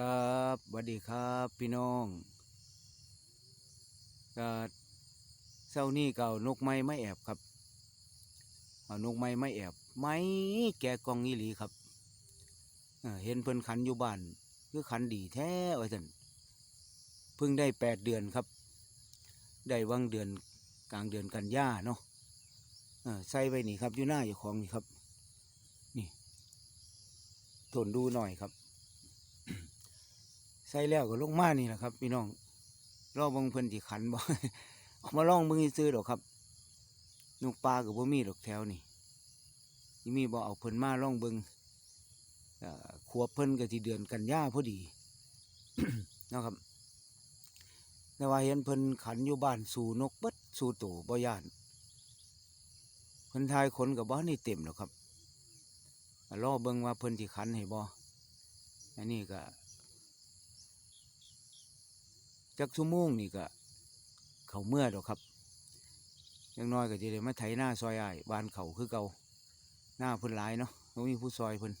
ครับสวัสดีครับพี่น้องก็เช้านี้เก่านกไม้ไม่แอบครับเอานกไม้ไม่แอบไม้แกกองอีหลีครับเห็นเพิ่นขันอยู่บ้านคือขันดีแท้ว่าซั่นเพิ่งได้แปดเดือนครับ ได้วังเดือนกลางเดือนกันยาเนาะใส่ไว้นี่ครับอยู่หน้าอยู่ของนี่ครับ นี่ทนดูหน่อยครับ ส่แล้วก็ลงมานี่แหละครับพี่น้องรอเบางเพิ่นสิขันบ่เอามาล่องเบิ่งซื้อๆดอกครับนกปลาก็บ่มีดอกแถวนี่ที่มีบ่เอาเพิ่นมาล่องเบิ่งเอ่อขวบเพิ่นก็สิเดือนกันยาพอดีนะครับแต่ว่าเห็นเพิ่นขันอยู่บ้านสู่นกเบิดสู่โตบ่ย่านเพิ่นทายคนกับบ้านนี่เต็มแล้วครับอ่ารอเบิ่งว่าเพิ่นสิขันให้บ่อันนี้ก็ จักชั่วโมงนี่ก็เขาเมื่อดอกครับยังน้อยก็จะได้มาไถหน้าซอยอ้ายบานเขาคือเก่าหน้าเพิ่นหลายเนาะบ่มีผู้ซอยเพิ่น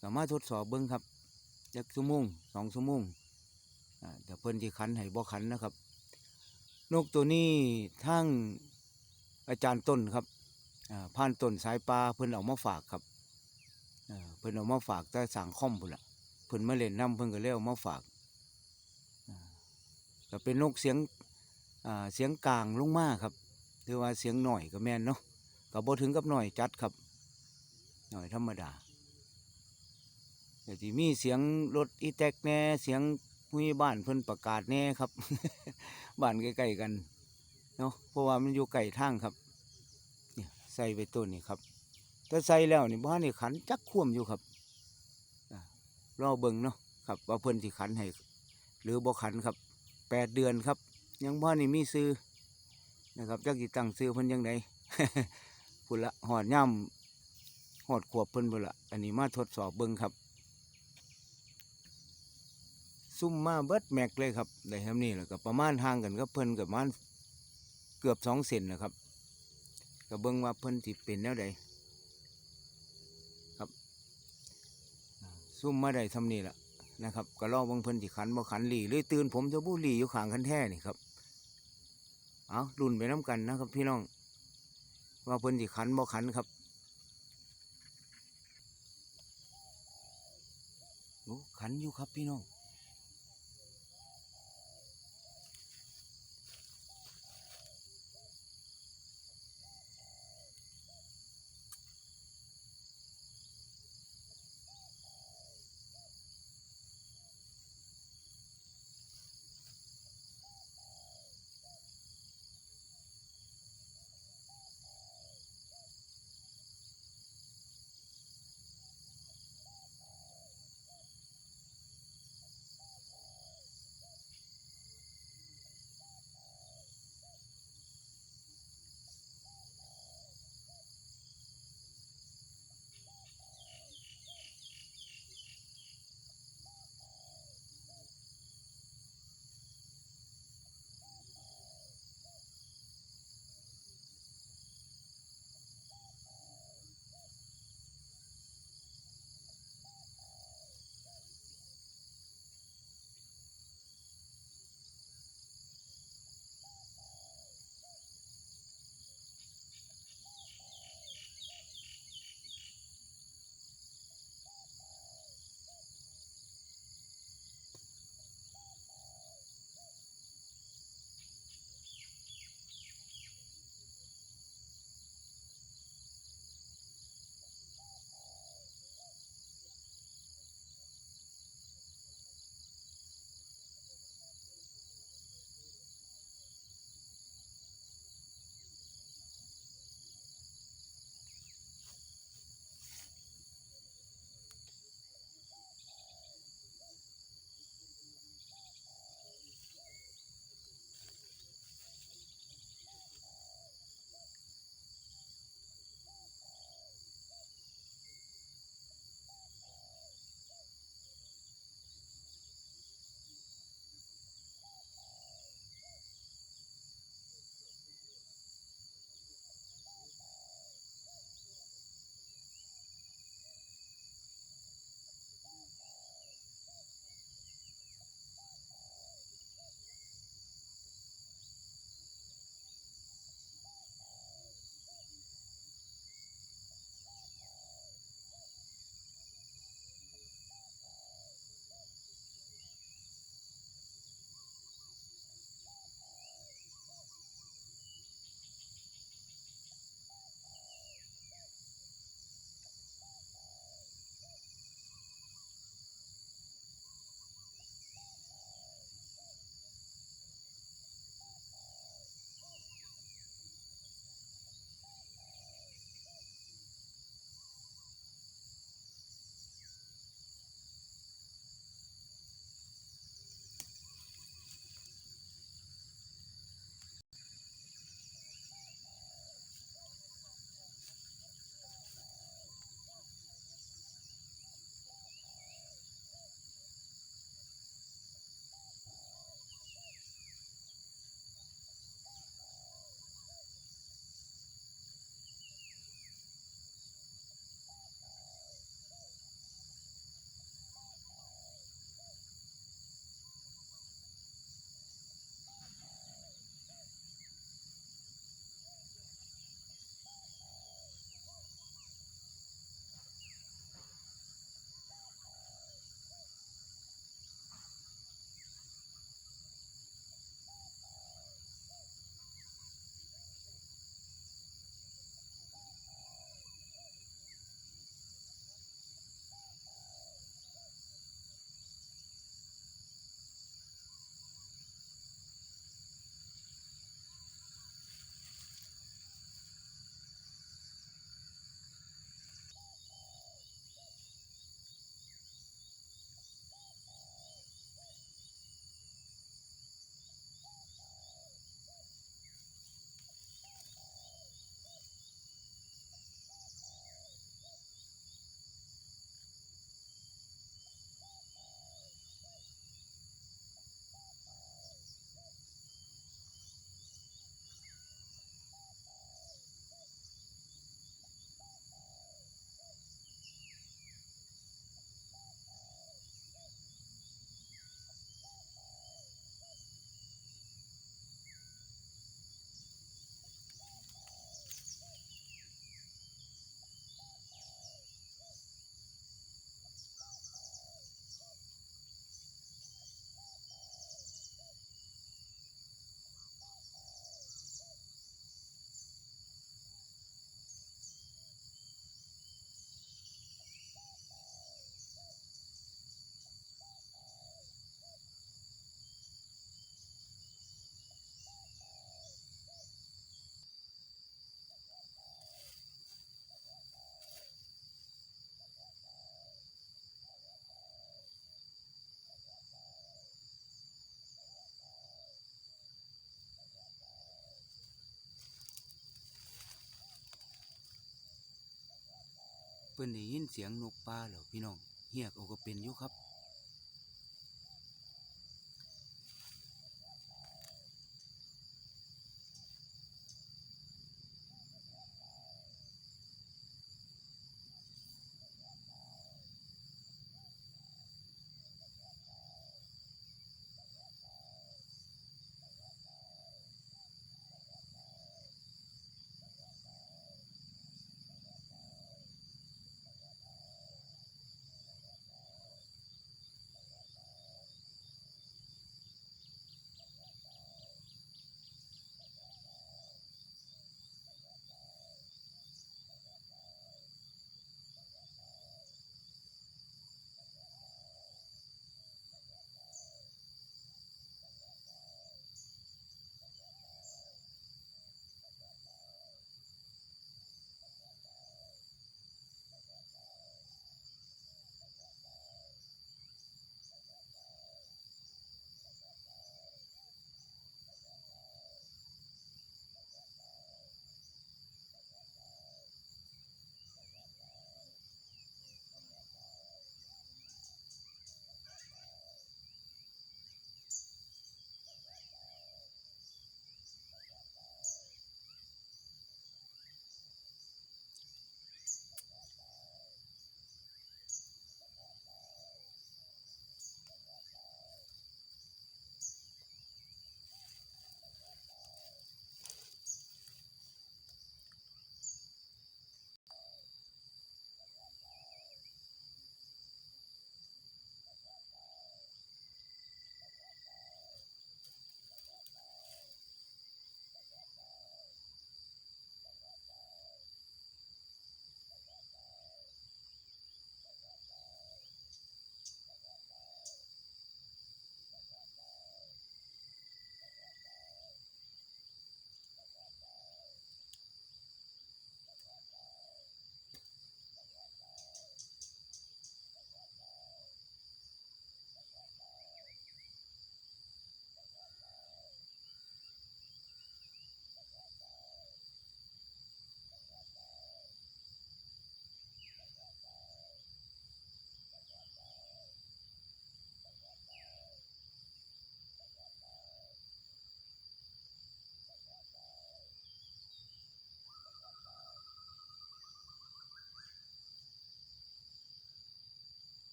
ก็มาทดสอบเบิ่งครับจักชั่วโมงสองชั่วโมงอ่าแต่เพิ่นที่ขันให้บ่ขันนะครับ นกตัวนี้ทั้งอาจารย์ต้นครับอ่าผ่านต้นสายปลาเพิ่นเอามาฝากครับอ่าเพิ่นเอามาฝากแต่สั่งคอมพุ่นละเพิ่นมาเล่นน้ำเพิ่นก็เลยเอามาฝาก ก็เป็นนกเสียงอ่าเสียงกลางลงมาครับหรือว่าเสียงหน่อยก็แม่นเนาะก็บ่ถึงกับหน่อยจัดครับ หน่อยธรรมดาแต่ที่มีเสียงรถอีแตกแน่เสียงมีบ้านเพิ่นประกาศแน่ครับ บ้านใกล้ๆกันเนาะเพราะว่ามันอยู่ใกล้ทางครับเนี่ยใส่ไปต้นนี่ครับถ้าใส่แล้วนี่บ้านนี่ขันจักคว่ำอยู่ครับรอเบิ่งเนาะครับว่าเพิ่นสิขันให้หรือบ่ขันครับ แปดเดือนครับ ยังพ่อนี่มีซื้อนะครับจักสิตั้งซื้อเพิ่นยังไงพุ่นละหอดย่ำหอดขวบเพิ่นพุ่นละอันนี้มาทดสอบเบิ่งครับซุ่มมาเบิดแม็กเลยครับได้ทำนี่แหละก็ประมาณห่างกันกับเพิ่นกับมาณเกือบสองเซนนะครับก็เบิ่งว่าเพิ่นสิเป็นแนวใดครับซุ่มมาได้ทำนี่แหละ นะครับก็ลองบางเพิ่นสิขันบ่ขันหลีเลยตื่นผมจะบูหลีอยู่ข้างคันแท่นี่ครับเอารุ่นไปน้ำกันนะครับ พี่น้อง ว่าเพิ่นสิขันบ่ขันครับโอ้ขันอยู่ครับพี่น้อง พิ่นได้ยินเสียงนกปลาแล้วพี่น้องเฮียกเอาก็เป็นอยู่ครับ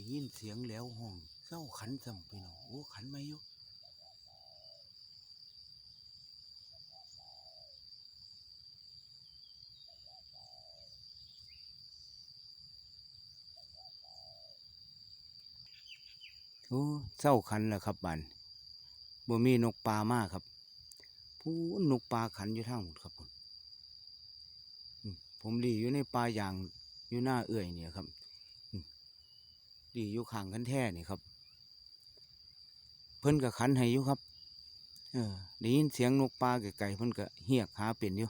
ได้ยินเสียงแล้วห้องเศร้าขันซ้ำพี่น้องโอ้ขันไมาอยู่โอ้เศร้าขันแล้วครับบันบ่มีนกปลามากครับ ผู้นกปลาขันอยู่ทางหมดครับผมอืมผมดีอยู่ในปลาอย่างอยู่หน้าเอื่อยเนี่ยครับ ดีอยู่ข้างกันแท้นี่ครับ เพิ่นก็ขันให้อยู่ครับ เออได้ยินเสียงนกปลาไกลๆเพิ่นก็เฮียกหาเป็นอยู่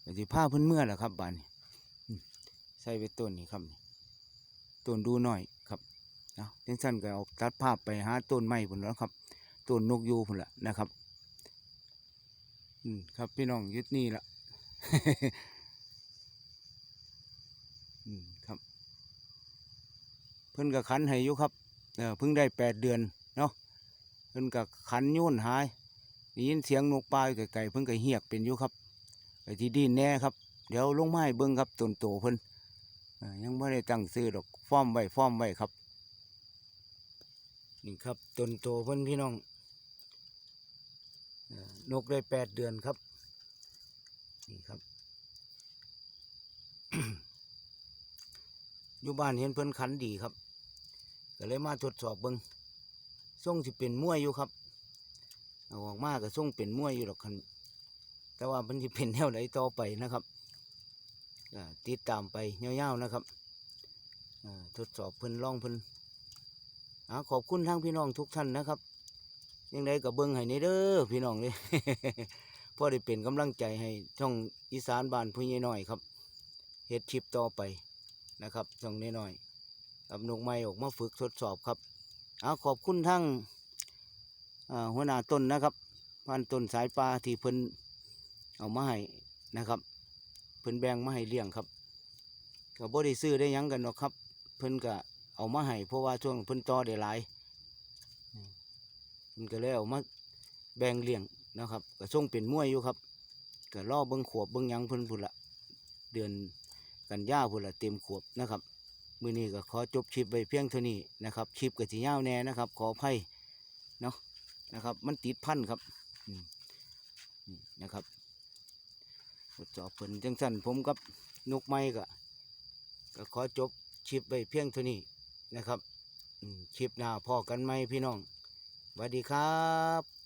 แต่สิพาเพิ่นเมื่อแหละครับบานนี้ใส่ไว้ต้นนี่ครับต้นดูหน่อยครับเอาเจังสั้นก็เอาตัดภาพไปหาต้นไม้พุ่นแล้วครับต้นนกยูพุ่นละนะครับ อืมครับพี่น้องยึดนี่ละ อืมครับ เพิ่นก็ขันให้อยู่ครับเออเพิ่งได้แปดเดือนเนาะเพิ่นก็ขันยุ่นหายได้ยินเสียงนกปลาอยู่ไกลๆเพิ่นก็เฮียกเป็นอยู่ครับไอ้ที่ดินแน่ครับเดี๋ยวลงไม้เบิ่งครับต้นโตเพิ่นอ่อยังไม่ได้ตั้งซื้อดอกฟ้อมไว้ฟ้อมไว้ครับนี่ครับต้นโตเพิ่นพี่น้องอ่อนกได้แปดเดือนครับนี่ครับ อยู่บ้านเห็นเพิ่นขันดีครับก็เลยมาทดสอบเบิงส่งสิเป็นมวยอยู่ครับเอาออกมาก็ส่งเป็นมวยอยู่หรอกคันแต่ว่ามันจะเป็นแนวไหนต่อไปนะครับติดตามไปยาวๆนะครับทดสอบเพิ่นลองเพิ่นอขอบคุณทั้งพี่น้องทุกท่านนะครับ ยังไงก็เบิ้งให้ในเด้อพี่น้องเลยพอได้เป็นกำลังใจให้ช่องอีสานบ้านผู้ใหญ่น้อยครับเฮ็ดชิปต่อไป นะครับส่งน้อยๆกับนกไม้ออกมาฝึกทดสอบครับเอาขอบคุณทั้งหัวหน้าต้นนะครับพันต้นสายปลาที่เพิ่นเอามาให้นะครับ เพิ่นแบ่งมาให้เลี้ยงครับก็บ่ได้ซื้อได้ยังกันหรอกครับ เพิ่นก็เอามาให้เพราะว่าช่วงเพิ่นต่อได้หลายอืมเพิ่นก็เลยเอามาแบ่งเลี้ยงนะครับก็ส่งเป็นมวยอยู่ครับก็รอเบิ่งขวบเบิ่งยังเพิ่นพุ่นละเดือน กันยาพุ่นละเต็มขวบนะครับมือนี้ก็ขอจบคลิปไว้เพียงเท่านี้นะครับคลิปก็สิยาวแน่นะครับ ขออภัยเนาะนะครับ มันติดพันครับนะครับทดสอบเพิ่นจังสั่นผมกับนกไม้ก็ก็ขอจบคลิปไว้เพียงเท่านี้นะครับคลิปหน้าพอกันไหมพี่น้องสวัสดีครับ